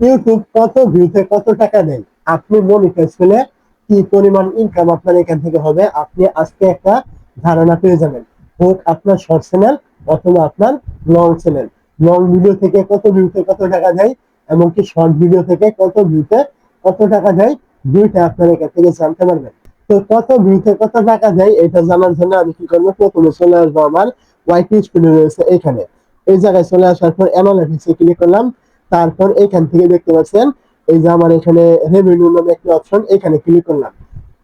YouTube কত ভিউতে কত টাকা দেয়? আপনি মনিটাইজ পেলে কি পরিমাণ ইনকাম আপনার এখান থেকে হবে? আপনি আজকে একটা ধারণা পেয়ে যাবেন। হোক আপনার শর্ট চ্যানেল অথবা আপনার লং চ্যানেল লং ভিডিও থেকে কত ভিউতে কত টাকা দেয়? এমনকি শর্ট ভিডিও থেকে কত ভিউতে কত টাকা দেয়? দুইটা আপনার এখান থেকে জানতে পারবেন। তো কত ভিউতে কত টাকা দেয় এটা জানার জন্য আমি কি করব? প্রথমে চলে আসব আমার ওয়াইটি স্টুডিও রয়েছে এখানে। এই জায়গায় চলে আসার পর অ্যানালাইটিক্সে ক্লিক করলাম। তারপর এখান থেকে দেখতে পাচ্ছেন, এই যে আমার এখানে রেভিনিউ নামে একটি অপশন এখানে ক্লিক করলাম।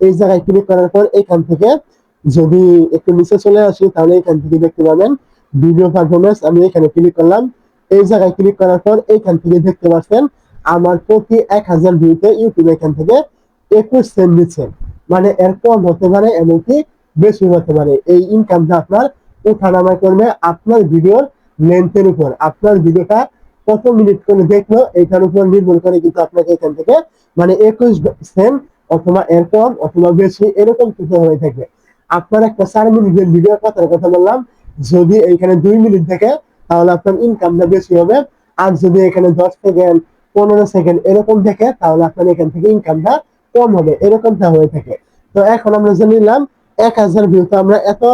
এই জায়গায় ক্লিক করার পর এখান থেকে যদি একটু নিচে চলে আসি, তাহলে এখান থেকে দেখতে পাবেন ভিডিও পারফরমেন্স আমি এখানে ক্লিক করলাম। এই জায়গায় ক্লিক করার পর এখান থেকে দেখতে পাচ্ছেন, আমার প্রতি এক হাজার ভিউতে ইউটিউব এখান থেকে একুশ সেন্ট দিচ্ছে। মানে এর কম হতে পারে, এমনকি বেশি হতে পারে। এই ইনকামটা আপনার ওঠানামা করবে আপনার ভিডিওর লেন্থের উপর। আপনার ভিডিওটা কত মিনিট করে দেখল এটার উপর নির্ভর করে কিন্তু আপনাকে এখান থেকে মানে একুশ সেন্ট অথবা এর অথবা বেশি এরকম কিছু হয়ে থাকে আপনার একটা চার মিনিটের ভিডিও কথার কথা বললাম, যদি এইখানে দুই মিনিট দেখে, তাহলে আপনার ইনকামটা বেশি হবে। আর যদি এখানে দশ সেকেন্ড, পনেরো সেকেন্ড এরকম দেখে, তাহলে আপনার এখান থেকে ইনকামটা কম হবে, এরকমটা হয়ে থাকে। তো এখন আমরা জেনে নিলাম, এক হাজার ভিউতে আমরা এত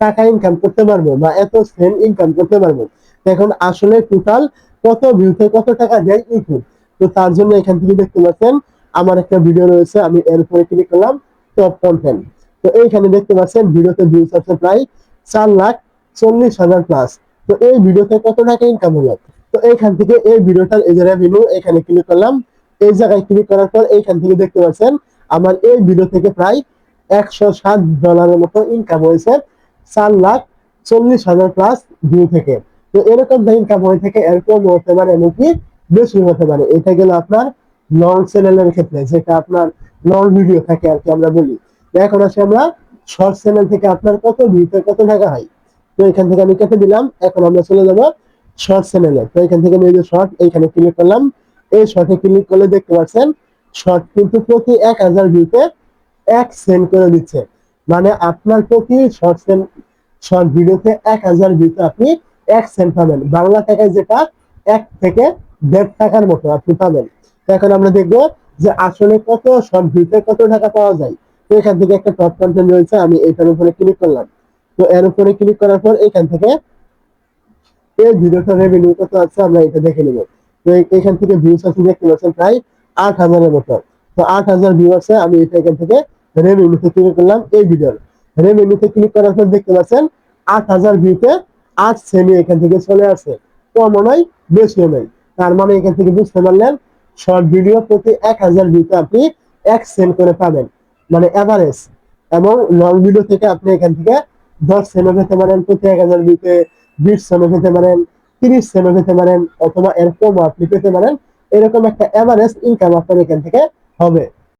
টাকা ইনকাম করতে পারব বা এত সেন্ট ইনকাম করতে পারব। এখন আসলে টোটাল কত ভিউতে কত টাকা দেয় ইউটিউব তো তার জন্য এখান থেকে দেখতে পাচ্ছেন, আমার একটা ভিডিও রয়েছে, আমি এর উপরে ক্লিক করলাম টপ কন্টেন্ট তো এইখানে দেখতে পাচ্ছেন ভিডিওতে ভিউজ আছে প্রায় চার লাখ চল্লিশ হাজার প্লাস তো এই ভিডিওতে কত টাকা ইনকাম হলো? তো এইখান থেকে এই ভিডিওটার এই যে রেভিনিউ এখানে ক্লিক করলাম। এই জায়গায় ক্লিক করার পর এইখান থেকে দেখতে পাচ্ছেন, আমার এই ভিডিও থেকে প্রায় একশো সাত ডলারের মতো ইনকাম হয়েছে, চার লাখ চল্লিশ হাজার প্লাস ভিউ থেকে। তো এরকম ইনকাম হয়ে থাকে এরকম হতে পারে এমনকি বেশি হতে পারে। এটা গেল আপনার লং চ্যানেলের ক্ষেত্রে, যেটা আপনার লং ভিডিও থাকে আর কি আমরা বলি। এখন আসি আমরা শর্ট চ্যানেল থেকে আপনার কত ভিউতে কত টাকা হয়? তো এখান থেকে আমি কেটে দিলাম, এখন আমরা চলে যাব শর্ট চ্যানেলে তো এখান থেকে আমি এই যে শর্ট এইখানে ক্লিক করলাম। এই শর্টে ক্লিক করলে দেখতে পাচ্ছেন শর্ট কিন্তু প্রতি এক হাজার ভিউতে এক সেন্ট করে দিচ্ছে। মানে আপনার প্রতি শর্ট সেন্ট শর্ট ভিডিওতে এক হাজার ভিউতে আপনি এক সেন্ট পাবেন। বাংলা টাকায় যেটা এক থেকে দেড় টাকার মতো আপনি পাবেন। এখন আমরা দেখব যে আসলে কত শর্ট ভিউতে কত টাকা পাওয়া যায়। তো এখান থেকে একটা টপ কন্টেন্ট রয়েছে, আমি এটার উপরে ক্লিক করলাম। তো এর উপরে ক্লিক করার পর এখান থেকে এই ভিডিওটা রেভিনিউ কত আছে আমরা এটা দেখে নেব। তো এখান থেকে ভিউস আছে দেখতে পাচ্ছেন প্রায় আট হাজারের মতো। তো আট হাজার ভিউ আছে, আমি এটা এখান থেকে রেভিনিউতে ক্লিক করলাম এই ভিডিওর রেভিনিউতে ক্লিক করার পর দেখতে পাচ্ছেন, আট হাজার ভিউতে আট সেমি এখান থেকে চলে আসে। কমও নয় বেশিও নয় তার মানে এখান থেকে বুঝতে পারলেন শর্ট ভিডিও প্রতি এক হাজার ভিউতে আপনি এক সেন্ট করে পাবেন। মানে এভারেজ এবং লং ভিডিও থেকে আপনি এখান থেকে দশ সেন্টও পেতে পারেন, প্রতি এক হাজার ভিউতে বিশ সেন্টও পেতে পারেন, তিরিশ সেন্টও পেতে পারেন, অথবা এর কমও আপনি পেতে পারেন। এরকম একটা এভারেজ ইনকাম আপনার এখান থেকে হবে।